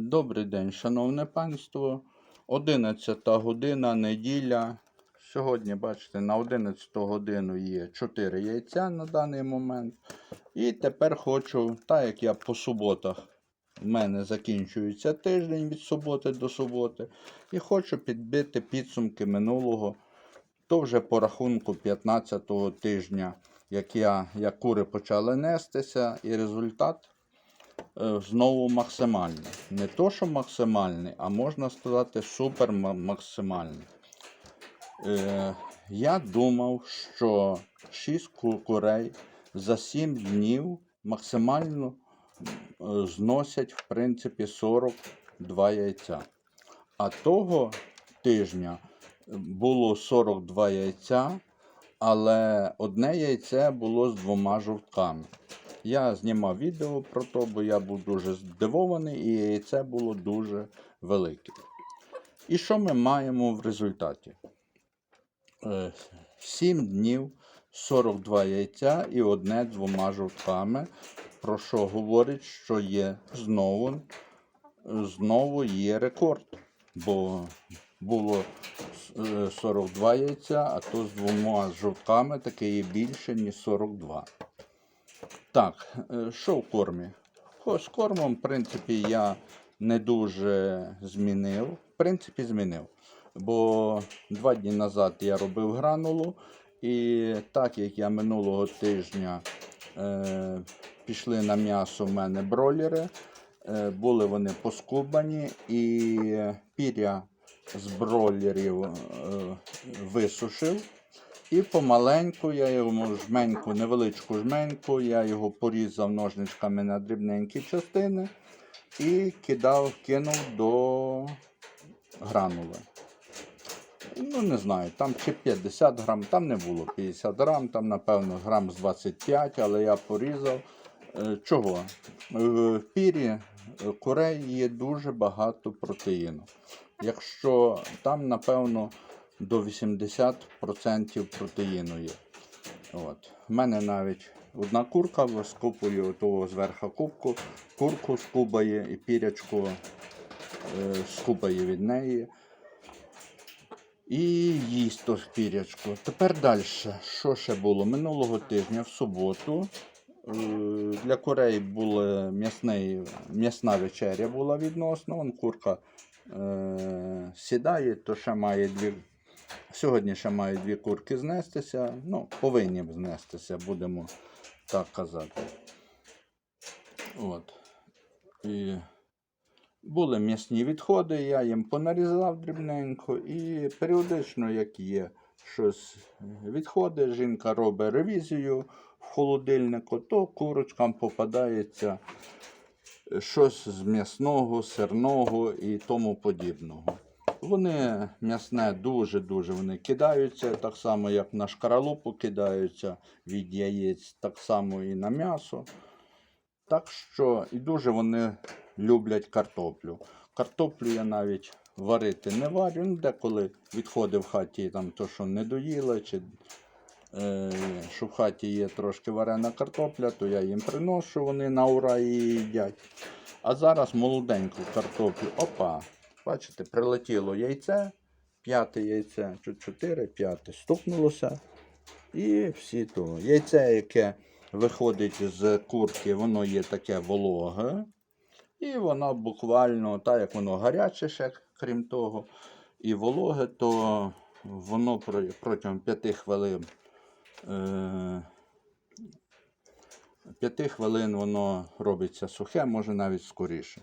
Добрий день, шановне панство. 11 година, неділя. Сьогодні, бачите, на 11 годину є 4 яйця на даний момент. І тепер хочу, так як я по суботах, в мене закінчується тиждень від суботи до суботи. І хочу підбити підсумки минулого, то вже по рахунку 15-го тижня, як, я, як кури почали нестися, і результат знову максимальний. Не то, що максимальний, а можна сказати супер ма- максимальний. Е, я думав, що 6 курей за 7 днів максимально е, зносять в принципі 42 яйця. А того тижня було 42 яйця, але одне яйце було з двома жовтками. Я знімав відео про то, бо я був дуже здивований, і яйце було дуже велике. І що ми маємо в результаті? 7 днів, 42 яйця і одне двома жовтками, про що говорить, що є знову, знову є рекорд. Бо було е, 42 яйця, а то з двома жовтками таке є більше, ніж 42. Так, е, що в кормі? З кормом, в принципі, я не дуже змінив. В принципі, змінив. Бо два дні назад я робив гранулу, і так як я минулого тижня е, пішли на м'ясо в мене бройлери, е, були вони поскубані, і піря з бройлерів е, висушив. І помаленьку я йому жменьку, невеличку жменьку, я його порізав ножничками на дрібненькі частини і кидав, кинув до гранули. Ну, не знаю, там чи 50 грам, там не було 50 грам, там, напевно, грам з 25, але я порізав. Е, Чого? В пірі е, курей є дуже багато протеїну. Якщо там, напевно, до 80% протеїну є. От. У мене навіть одна курка скупує того зверху кубку, курку скубає і пірячку е, скубає від неї. І їсть то пірячку. Тепер далі. Що ще було? Минулого тижня в суботу е, для курей була м'ясна вечеря була відносно. Вон курка е, сідає, то ще має дві. Сьогодні ще мають дві курки знестися. Ну, повинні б знестися, будемо так казати. От. І були м'ясні відходи, я їм понарізав дрібненько і періодично, як є щось відходи, жінка робить ревізію в холодильнику, то курочкам попадається щось з м'ясного, сирного і тому подібного. Вони м'ясне дуже-дуже вони кидаються, так само, як на шкаралупу кидаються від яєць, так само і на м'ясо. Так що і дуже вони люблять картоплю. Картоплю я навіть варити не варю. Ну, деколи відходи в хаті, там то, що не доїли, чи е, що в хаті є трошки варена картопля, то я їм приношу, вони на ура її їдять. А зараз молоденьку картоплю. Опа! Бачите, прилетіло яйце, п'яте яйце, чи чотири, п'яте, стукнулося. І всі то. Яйце, яке виходить з курки, воно є таке вологе. І воно буквально, так як воно гаряче ще, крім того, і вологе, то воно протягом 5 хвилин. Е- 5 хвилин воно робиться сухе, може навіть скоріше.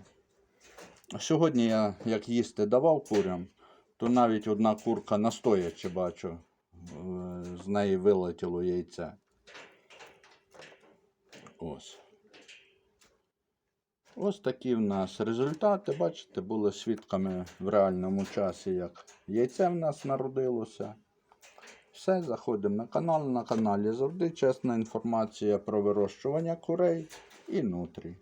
Сьогодні я, як їсти давав курям, то навіть одна курка настоячи бачу, е, з неї вилетіло яйце. Ось. Ось такі в нас результати. Бачите, були свідками в реальному часі, як яйце в нас народилося. Все, заходимо на канал. На каналі завжди чесна інформація про вирощування курей і нутрій.